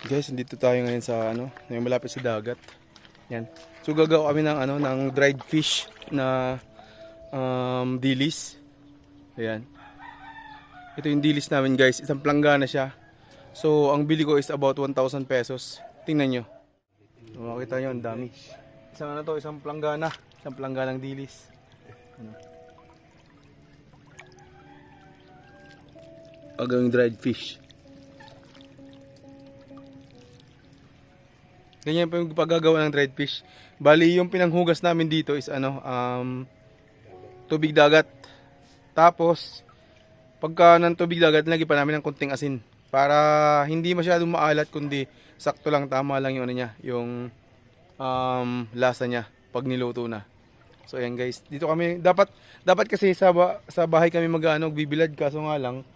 Guys, dito tayo ngayon sa ano, ngayon malapit sa dagat. Yan. So gagawa kami ng ano, ng dried fish na um, dilis. Ayan. Ito yung dilis namin guys, isang planggana siya. So ang bili ko is about 1,000 pesos. Tingnan nyo. Makita nyo, ang dami. Isang ano to, isang planggana. Isang plangganang dilis. Ano. Agang dried fish. Ganyan pa yung paggagawa ng dried fish. Bali, yung pinanghugas namin dito is ano, um, tubig dagat. Tapos, pagka ng tubig dagat, lagi pa namin ng konting asin. Para hindi masyadong maalat, kundi sakto lang, tama lang yung ano niya, yung um, lasa niya pag niluto na. So ayan guys, dito kami dapat dapat kasi sa sa bahay kami mag-ano bibilad kaso nga lang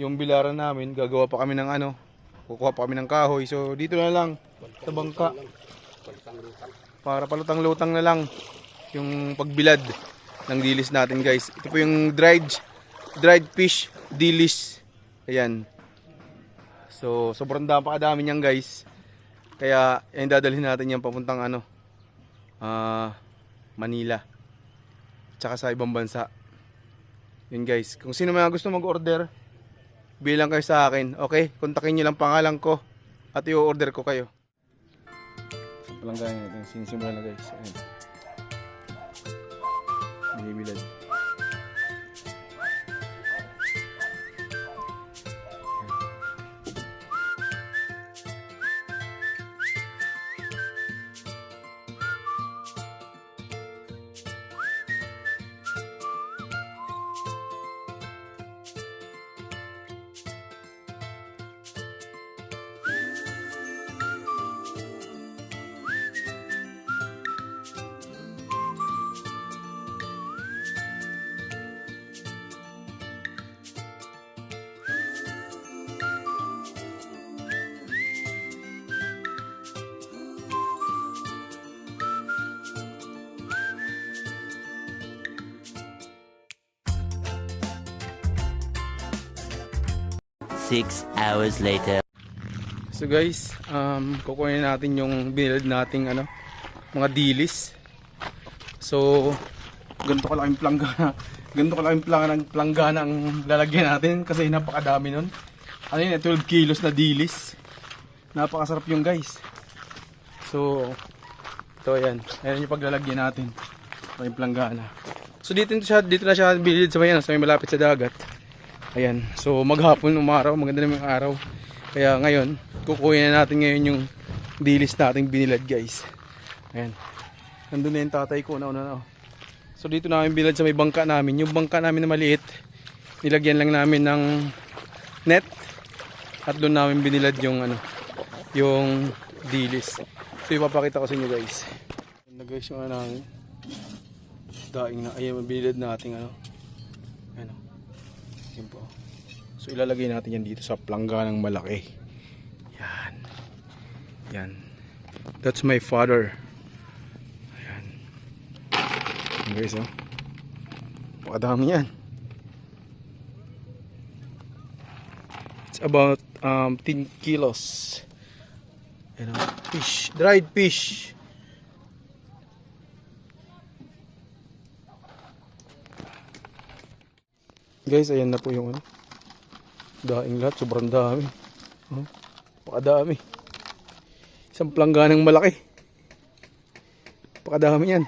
yung bilaran namin gagawa pa kami ng ano, kukuha pa kami ng kahoy. So dito na lang sa bangka. Para palutang-lutang na lang yung pagbilad ng dilis natin guys. Ito po yung dried dried fish dilis. Ayan. So sobrang dami pa kadami niyan guys. Kaya yan dadalhin natin yan papuntang ano ah Manila. Tsaka sa ibang bansa. Yun guys. Kung sino mga gusto mag-order, bilang kayo sa akin. Okay? Kontakin nyo lang pangalan ko at i-order ko kayo. Palanggayan natin. Sinisimula na guys. Ayan. Binibilad. Six hours later. So guys, um, kukunin natin yung binilad nating ano, mga dilis. So, ganito kalaking planggana. Ganito kalaking planggana, planggana ang lalagyan natin kasi napakadami nun. Ano yun, 12 kilos na dilis. Napakasarap yung guys. So, ito yan. Ayan yung paglalagyan natin. Ito yung planggana. So dito, siya, dito na siya bilid sa may, ano, sa may malapit sa dagat. Ayan. So maghapon, umaraw, maganda naman yung araw. Kaya ngayon, kukunin na natin ngayon yung dilis nating binilad guys. Ayan. Nandun na yung tatay ko, nauna na. oh. So dito namin bilad sa may bangka namin. Yung bangka namin na maliit, nilagyan lang namin ng net. At doon namin binilad yung ano, yung dilis. So ipapakita ko sa inyo guys. Na guys yung ano namin. Daing na, ayan, binilad natin ano. Ano. Yan po. So ilalagay natin yan dito sa plangganang malaki. Yan. Yan. That's my father. Ayan. Yan guys oh. Pakadami yan. It's about um, 10 kilos. Yan oh. Fish. Dried fish. Guys, ayan na po yung ano. Daing lahat, sobrang dami. Oh, pakadami. Isang plangganang malaki. Pakadami yan.